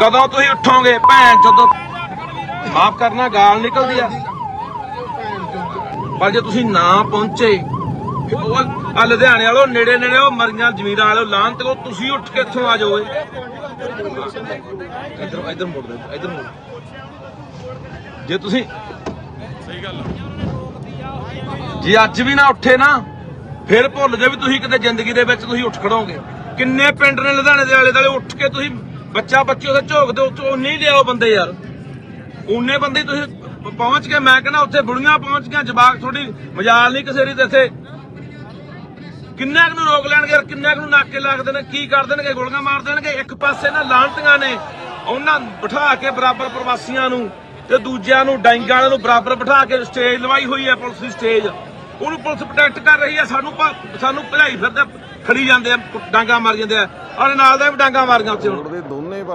ਕਦੋਂ ਤੁਸੀਂ ਉੱਠੋਗੇ? ਭੈਣ, ਜਦੋਂ ਮਾਫ ਕਰਨਾ, ਗਾਲ ਨਿਕਲਦੀ ਆ। ਪਰ ਜੇ ਤੁਸੀਂ ਨਾ ਪਹੁੰਚੇ ਉਹ ਆ ਲੁਧਿਆਣੇ ਵਾਲੋ, ਨੇੜੇ ਨੇੜੇ ਉਹ ਮਰੀਆਂ ਜ਼ਮੀਰਾਂ ਵਾਲੋ, ਲਾਂਤ ਕੋ ਤੁਸੀਂ ਉੱਠ ਕੇ ਇੱਥੋਂ ਆ ਜਾਓ ਏ ਇੱਧਰ ਇੱਧਰ ਦੇ, ਇੱਧਰ ਮੁੜ। ਜੇ ਤੁਸੀਂ ਸਹੀ ਗੱਲ ਜੇ ਅੱਜ ਵੀ ਨਾ ਉੱਠੇ ਨਾ, ਫਿਰ ਭੁੱਲ ਜਾਓ ਵੀ ਤੁਸੀਂ ਕਿਤੇ ਜ਼ਿੰਦਗੀ ਦੇ ਵਿੱਚ ਤੁਸੀਂ ਉੱਠ ਖੜੋਗੇ। ਕਿੰਨੇ ਪਿੰਡ ਨੇ ਲੁਧਿਆਣੇ ਦੇ ਆਲੇ ਦੁਆਲੇ ਉੱਠ ਕੇ ਤੁਸੀਂ ਬੱਚਾ ਬੱਚੀ ਉਹਦੇ ਝੋਕਦੇ ਉੱਚੋਂ ਉਨੇ ਹੀ ਲਿਆਓ ਬੰਦੇ ਯਾਰ। ਉਨੇ ਬੰਦੇ ਤੁਸੀਂ ਪਹੁੰਚ ਕੇ ਮੈਂ ਕਹਿੰਦਾ ਉੱਥੇ ਬੁੜੀਆਂ ਪਹੁੰਚ ਗਈਆਂ, ਜਵਾਕ ਥੋੜੀ ਮਜਾਲ ਨਹੀਂ ਕਿਸੇ ਦੀ ਤੇ ਇੱਥੇ। ਕਿੰਨਾ ਕੁ ਨੂੰ ਰੋਕ ਲੈਣਗੇ ਔਰ ਕਿੰਨਾ ਨੂੰ ਨਾਕੇ ਲੱਗਦੇ ਨੇ ਕੀ ਕਰ ਦੇਣਗੇ, ਗੋਲੀਆਂ ਮਾਰ ਦੇਣਗੇ, ਇੱਕ ਪਾਸੇ ਨਾ ਲਾਂਟੀਆਂ ਨੇ, ਉਹਨਾਂ ਬਿਠਾ ਕੇ ਬਰਾਬਰ ਪ੍ਰਵਾਸੀਆਂ ਨੂੰ ਤੇ ਦੂਜਿਆਂ ਨੂੰ, ਡਾਂਗਾਂ ਵਾਲਿਆਂ ਨੂੰ ਬਰਾਬਰ ਬਿਠਾ ਕੇ ਸਟੇਜ ਲਵਾਈ ਹੋਈ ਹੈ ਪੁਲਿਸ ਦੀ ਸਟੇਜ। ਉਹਨੂੰ ਪੁਲਿਸ ਪ੍ਰੋਟੈਕਟ ਕਰ ਰਹੀ ਹੈ, ਸਾਨੂੰ ਸਾਨੂੰ ਭਲਾਈ ਫਿਰਦੇ, ਖੜੀ ਜਾਂਦੇ ਆ, ਡਾਂਗਾ ਮਾਰ ਜਾਂਦੇ ਆ। ਔਰ ਨਾਲ ਦਾ ਵੀ ਡਾਂਗਾ ਮਾਰੀਆਂ ਉੱਥੇ ਹੁਣ। ਦੇ ਦੋਨੇ ਪਾਸੇ